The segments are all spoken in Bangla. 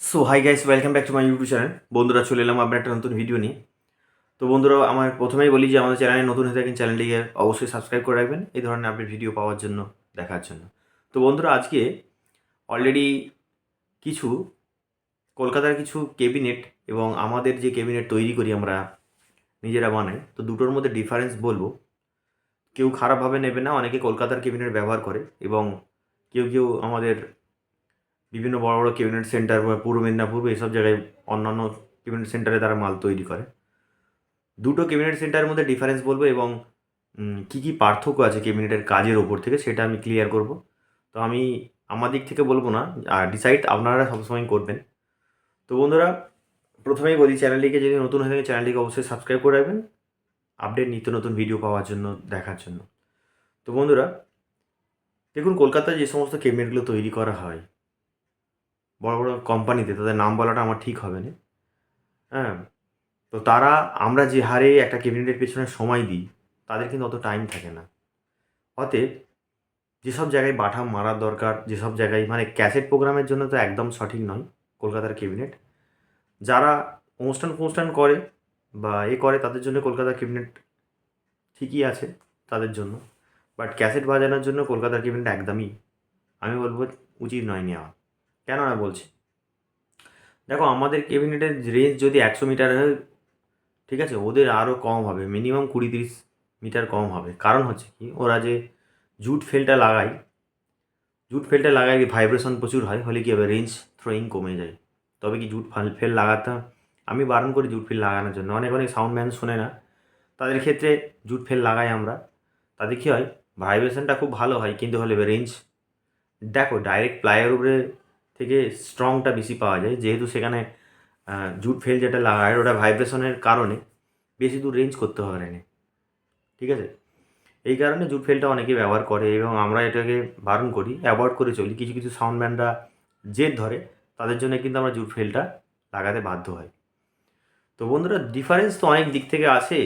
So hi guys welcome back to my YouTube channel বন্ধুরা, চলে এলাম আপনার একটা নতুন ভিডিও নিয়ে। তো বন্ধুরা, আমার প্রথমেই বলি যে আমাদের চ্যানেলে নতুন হয়ে থাকেন চ্যানেলটিকে অবশ্যই সাবস্ক্রাইব করে রাখবেন এই ধরনের আপডেট ভিডিও পাওয়ার জন্য, দেখার জন্য। তো বন্ধুরা, আজকে অলরেডি কিছু কলকাতার কিছু কেবিনেট এবং আমাদের যে কেবিনেট তৈরি করি আমরা নিজেরা বানাই, তো দুটোর মধ্যে ডিফারেন্স বলব। কেউ খারাপভাবে নেবে না, অনেকে কলকাতার কেবিনেট ব্যবহার করে এবং কেউ কেউ আমাদের বিভিন্ন বড় বড় কেবিনেট সেন্টার বা পূর্ব মেদিনীপুর এইসব জায়গায় অন্যান্য কেবিনেট সেন্টারে তারা মাল তৈরি করে। দুটো কেবিনেট সেন্টারের মধ্যে ডিফারেন্স বলব এবং কী কী পার্থক্য আছে কেবিনেটের কাজের ওপর থেকে সেটা আমি ক্লিয়ার করব। তো আমি আমার দিক থেকে বলব না, আর ডিসাইড আপনারা সবসময় করবেন। তো বন্ধুরা, প্রথমেই বলি চ্যানেলটিকে যদি নতুন হয়ে থাকে, চ্যানেলটিকে অবশ্যই সাবস্ক্রাইব করে রাখবেন। আপডেট নিত্য নতুন ভিডিও পাওয়ার জন্য, দেখার জন্য। তো বন্ধুরা, দেখুন, কলকাতায় যে সমস্ত কেবিনেটগুলো তৈরি করা হয় বড় বড় কোম্পানিতে তাদের নাম বলাটা আমার ঠিক হবে না। হ্যাঁ তো তারা, আমরা যে হারে একটা ক্যাবিনেটের পেছনে সময় দিই, তাদের কিন্তু অত টাইম থাকে না। অতএব, যেসব জায়গায় বাটাম মারার দরকার, যেসব জায়গায় মানে ক্যাসেট প্রোগ্রামের জন্য তো একদম সঠিক নয়, কলকাতার ক্যাবিনেট যারা অনুষ্ঠান ফনুষ্ঠান করে বা এ করে, তাদের জন্য কলকাতার ক্যাবিনেট ঠিকই আছে, তাদের জন্য। বাট ক্যাসেট বাজানোর জন্য কলকাতার ক্যাবিনেট একদমই, আমি বলব, উচিত নয় নেওয়া। কেন না বলছি? দেখো, আমাদের ক্যাবিনেটের রেঞ্জ যদি একশো মিটার হয়, ঠিক আছে, ওদের আরও কম হবে মিনিমাম কুড়ি তিরিশ মিটার কম হবে। কারণ হচ্ছে কি, ওরা যে জুট ফেলটা লাগায়, জুট ফেলটা লাগাই লাগায় ভাইব্রেশন প্রচুর হয়, হলে কি হবে রেঞ্জ থ্রোয়িং কমে যায়। তবে কি জুট ফাল, ফেল লাগাতে আমি বারণ করি জুট ফেল লাগানোর জন্য। অনেক অনেক সাউন্ড ম্যান শোনে না। তাদের ক্ষেত্রে জুট ফেল লাগাই আমরা। তাতে কী হয়? ভাইব্রেশনটা খুব ভালো হয়, কিন্তু হলে রেঞ্জ দেখো ডাইরেক্ট প্লাইয়ের উপরে থেকে স্ট্রংটা বেশি পাওয়া যায়। যেহেতু সেখানে জুট ফেল যেটা লাগায় ওটা ভাইব্রেশনের কারণে বেশি দূর রেঞ্জ করতে পারে না। ঠিক আছে? এই কারণে জুট ফেলটা অনেকে ব্যবহার করে এবং আমরা এটাকে বারণ করি অ্যাভয়েড করে চলি। কিছু কিছু সাউন্ড ম্যানরা জেদ ধরে, তাদের জন্য কিন্তু আমরা জুট ফেলটা লাগাতে বাধ্য হয়। তো বন্ধুরা ডিফারেন্স তো অনেক দিক থেকে আছে।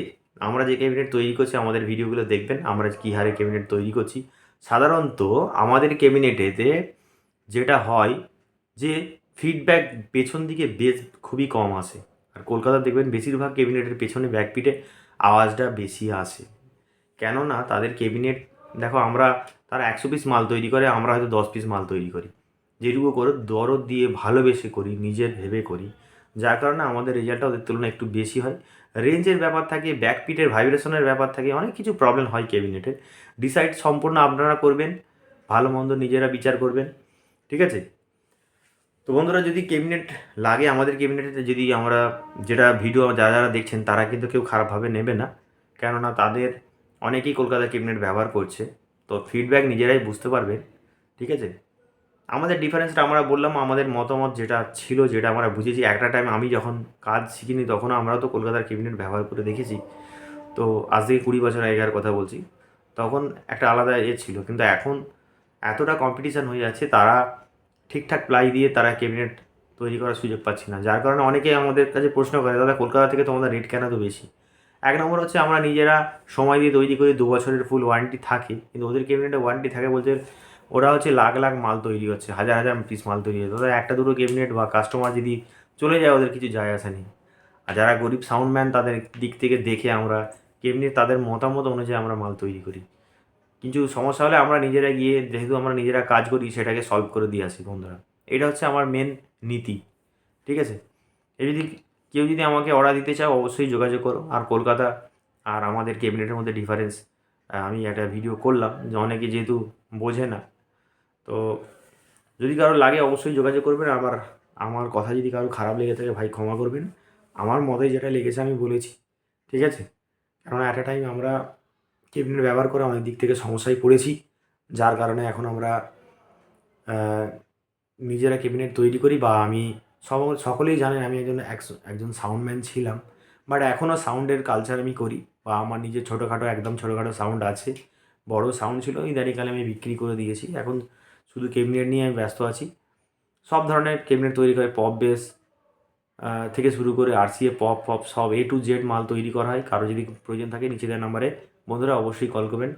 আমরা যে ক্যাবিনেট তৈরি করছি, আমাদের ভিডিওগুলো দেখবেন, আমরা কী হারে ক্যাবিনেট তৈরি করছি। সাধারণত আমাদের ক্যাবিনেটেতে যেটা হয় যে ফিডব্যাক পেছন দিকে বেশ খুবই কম আসে। আর কলকাতা দেখবেন বেশিরভাগ ক্যাবিনেটের পেছনে ব্যাকপিটে আওয়াজটা বেশি আসে। কেননা তাদের ক্যাবিনেট, দেখো আমরা, তারা একশো পিস মাল তৈরি করে, আমরা হয়তো দশ পিস মাল তৈরি করি। যেটুকু করে দরদ দিয়ে ভালোবেসে করি, নিজের ভেবে করি। যার কারণে আমাদের রেজাল্টটা ওদের তুলনায় একটু বেশি হয়। রেঞ্জের ব্যাপার থাকে ব্যাকপিটের ভাইব্রেশনের ব্যাপার থাকে, অনেক কিছু প্রবলেম হয় ক্যাবিনেটের। ডিসাইড সম্পূর্ণ আপনারা করবেন, ভালো মন্দ নিজেরা বিচার করবেন। ঠিক আছে? তো বন্ধুরা যদি ক্যাবিনেট লাগে, আমাদের ক্যাবিনেটে যদি আমরা যেটা ভিডিও যারা যারা দেখছেন, তারা কিন্তু কেউ খারাপভাবে নেবে না। কেননা তাদের অনেকেই কলকাতা ক্যাবিনেট ব্যবহার করছে। তো ফিডব্যাক নিজেরাই বুঝতে পারবে, ঠিক আছে? আমাদের ডিফারেন্সটা আমরা বললাম, আমাদের মতামত যেটা ছিল, যেটা আমরা বুঝেছি। একটা টাইম আমি যখন কাজ শিখিনি, তখন আমরা তো কলকাতার ক্যাবিনেট ব্যবহার করে দেখেছি। তো আজ থেকে কুড়ি বছর আগেকার কথা বলছি। তখন একটা আলাদা ইয়ে ছিল। কিন্তু এখন এতটা কম্পিটিশান হয়ে যাচ্ছে, তারা ঠিকঠাক প্লাই দিয়ে তারা ক্যাবিনেট তৈরি করার সুযোগ পাচ্ছি না। যার কারণে অনেকেই আমাদের কাছে প্রশ্ন করে, দাদা, কলকাতা থেকে তোমাদের রেট কেন তো বেশি? এক নম্বর হচ্ছে আমরা নিজেরা সময় দিয়ে তৈরি করি, দু বছরের ফুল ওয়ারেন্টি থাকে, কিন্তু ওদের ক্যাবিনেটে ওয়ারেন্টি থাকে বলতে ওরা হচ্ছে লাখ লাখ মাল তৈরি হচ্ছে হাজার হাজার পিস মাল তৈরি হচ্ছে ওদের একটা দুটো ক্যাবিনেট বা কাস্টমার যদি চলে যায়, ওদের কিছু যায় আসে নেই আর যারা গরিব সাউন্ডম্যান তাদের দিক থেকে দেখে আমরা ক্যাবিনেট তাদের মতামত অনুযায়ী আমরা মাল তৈরি করি। কিন্তু সমস্যা হলে আমরা নিজেরা গিয়ে, যেহেতু আমরা নিজেরা কাজ করি, সেটাকে সলভ করে দিয়ে আসি বন্ধুরা। এটা হচ্ছে আমার মেন নীতি, ঠিক আছে? এ যদি কেউ যদি আমাকে অর্ডার দিতে চাও অবশ্যই যোগাযোগ করো। আর কলকাতা আর আমাদের ক্যাবিনেটের মধ্যে ডিফারেন্স আমি একটা ভিডিও করলাম, যে অনেকে যেহেতু বোঝে না, তো যদি কারও লাগে অবশ্যই যোগাযোগ করবেন। আবার আমার কথা যদি কারও খারাপ লেগে থাকে, ভাই ক্ষমা করবেন। আমার মতে যেটা লেগেছে আমি বলেছি, ঠিক আছে? কারণ অ্যাট টাইম আমরা ক্যাবিনেট ব্যবহার করে অনেক দিক থেকে সমস্যায় পড়েছি। যার কারণে এখন আমরা নিজেরা কেবিনেট তৈরি করি বা আমি সব, সকলেই জানেন আমি একজন একজন সাউন্ডম্যান ছিলাম। বাট এখনও সাউন্ডের কালচার আমি করি বা আমার নিজের ছোটোখাটো, একদম ছোটোখাটো সাউন্ড আছে। বড় সাউন্ড ছিল ইদানিকালে আমি বিক্রি করে দিয়েছি। এখন শুধু কেবিনেট নিয়ে আমি ব্যস্ত আছি। সব ধরনের ক্যাবিনেট তৈরি করে পপ বেস থেকে শুরু করে আরসিএ পপ পপ সব এ টু জেড মাল তৈরি করা হয়। কারও যদি প্রয়োজন থাকে, নিচে দেওয়া নাম্বারে বন্ধুরা অবশ্যই কল করবেন।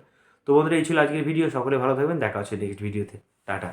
তো বন্ধুরা, এই ছিল আজকের ভিডিও সকলে ভালো থাকবেন। দেখা হচ্ছে নেক্সট ভিডিওতে টাটা।